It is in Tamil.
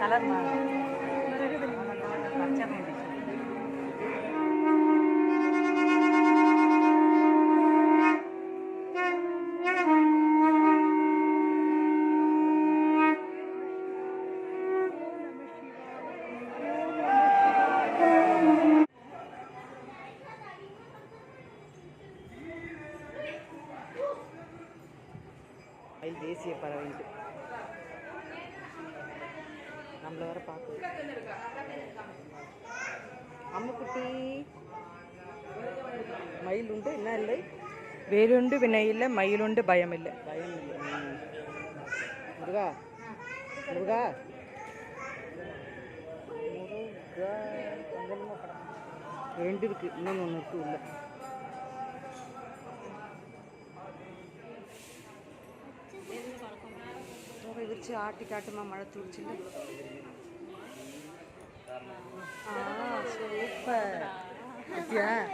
கலர் மாறும். பச்சை தேசிய பறவைன்ட்டு நம்மள வர பார்க்குது. அம்முக்குட்டி. மயில் உண்டு என்ன இல்லை? வேலுண்டு வினையில்லை மயிலுண்டு பயமில்லை பயம் இல்லை. ம். முருகா? முருகா? முருகா படம். ரெண்டு இருக்கு இன்னொன்று ஒன்று இருக்கு உள்ள. தோகை விரிச்சு ஆட்டி காட்டுமா 啊，速度快一点。